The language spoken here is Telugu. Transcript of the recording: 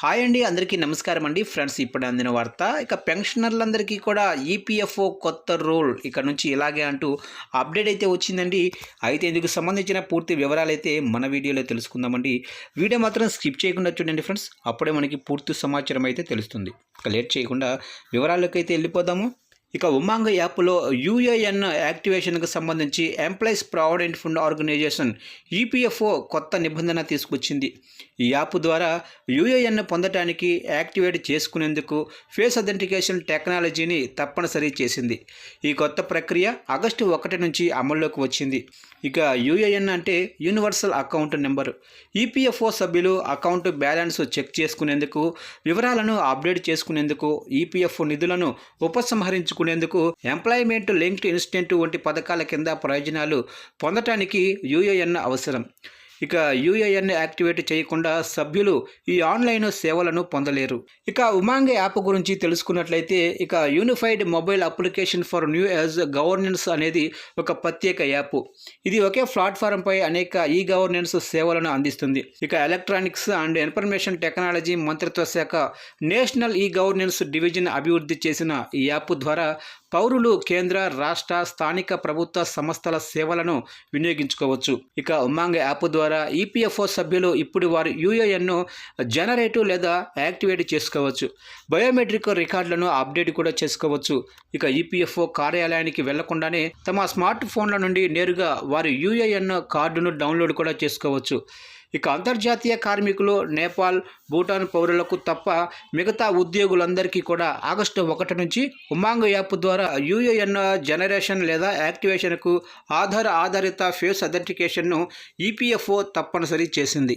హాయ్ అండి అందరికీ నమస్కారం అండి. ఫ్రెండ్స్ ఇప్పుడు అందిన వార్త. ఇక పెన్షనర్లందరికీ కూడా ఈపీఎఫ్ఓ కొత్త రూల్ ఇక్కడ నుంచి ఇలాగే అంటూ అప్డేట్ అయితే వచ్చిందండి. అయితే ఇందుకు సంబంధించిన పూర్తి వివరాలు అయితే మన వీడియోలో తెలుసుకుందామండి. వీడియో మాత్రం స్కిప్ చేయకుండా చూడండి ఫ్రెండ్స్. అప్పుడే మనకి పూర్తి సమాచారం అయితే తెలుస్తుంది. ఇక లేట్ చేయకుండా వివరాల్లోకి అయితే వెళ్ళిపోదాము. ఇక ఉమాంగ్ యాప్లో యూఏఎన్ యాక్టివేషన్కు సంబంధించి employees provident fund organisation EPFO కొత్త నిబంధన తీసుకొచ్చింది. ఈ యాప్ ద్వారా యూఏఎన్ పొందటానికి యాక్టివేట్ చేసుకునేందుకు ఫేస్ అథెంటికేషన్ టెక్నాలజీని తప్పనిసరి చేసింది. ఈ కొత్త ప్రక్రియ ఆగస్టు ఒకటి నుంచి అమల్లోకి వచ్చింది. ఇక యూఏఎన్ అంటే యూనివర్సల్ అకౌంట్ నెంబరు. ఈపీఎఫ్ఓ సభ్యులు అకౌంట్ బ్యాలెన్స్ చెక్ చేసుకునేందుకు వివరాలను అప్డేట్ చేసుకునేందుకు ఈపీఎఫ్ఓ నిధులను పెంచుకునేందుకు ఎంప్లాయ్మెంట్ లింక్డ్ ఇన్స్టెంట్ వంటి పథకాల కింద ప్రయోజనాలు పొందటానికి యూఏఎన్ అవసరం. ఇక యూఏఎన్ యాక్టివేట్ చేయకుండా సభ్యులు ఈ ఆన్లైన్ సేవలను పొందలేరు. ఇక ఉమాంగ్ యాప్ గురించి తెలుసుకున్నట్లయితే ఇక unified mobile application for new age governance అనేది ఒక ప్రత్యేక యాప్. ఇది ఒకే ప్లాట్ఫారంపై అనేక ఈ గవర్నెన్స్ సేవలను అందిస్తుంది. ఇక ఎలక్ట్రానిక్స్ అండ్ ఇన్ఫర్మేషన్ టెక్నాలజీ మంత్రిత్వ శాఖ నేషనల్ ఈ గవర్నెన్స్ డివిజన్ అభివృద్ధి చేసిన ఈ యాప్ ద్వారా పౌరులు కేంద్ర రాష్ట్ర స్థానిక ప్రభుత్వ సంస్థల సేవలను వినియోగించుకోవచ్చు. ఇక ఉమాంగ్ యాప్ ద్వారా ఈపీఎఫ్ఓ సభ్యులు ఇప్పుడు వారి యూఏఎన్ను జనరేటివ్ లేదా యాక్టివేట్ చేసుకోవచ్చు. బయోమెట్రిక్ రికార్డులను అప్డేట్ కూడా చేసుకోవచ్చు. ఇక ఈపీఎఫ్ఓ కార్యాలయానికి వెళ్ళకుండానే తమ స్మార్ట్ ఫోన్ల నుండి నేరుగా వారి యూఏఎన్ కార్డును డౌన్లోడ్ కూడా చేసుకోవచ్చు. ఇక అంతర్జాతీయ కార్మికులు నేపాల్ భూటాన్ పౌరులకు తప్ప మిగతా ఉద్యోగులందరికీ కూడా ఆగస్టు ఒకటి నుంచి ఉమాంగ్ యాప్ ద్వారా యూఏఎన్ జనరేషన్ లేదా యాక్టివేషన్కు ఆధార్ ఆధారిత ఫేస్ అథెంటికేషన్ను ఈపీఎఫ్ఓ తప్పనిసరి చేసింది.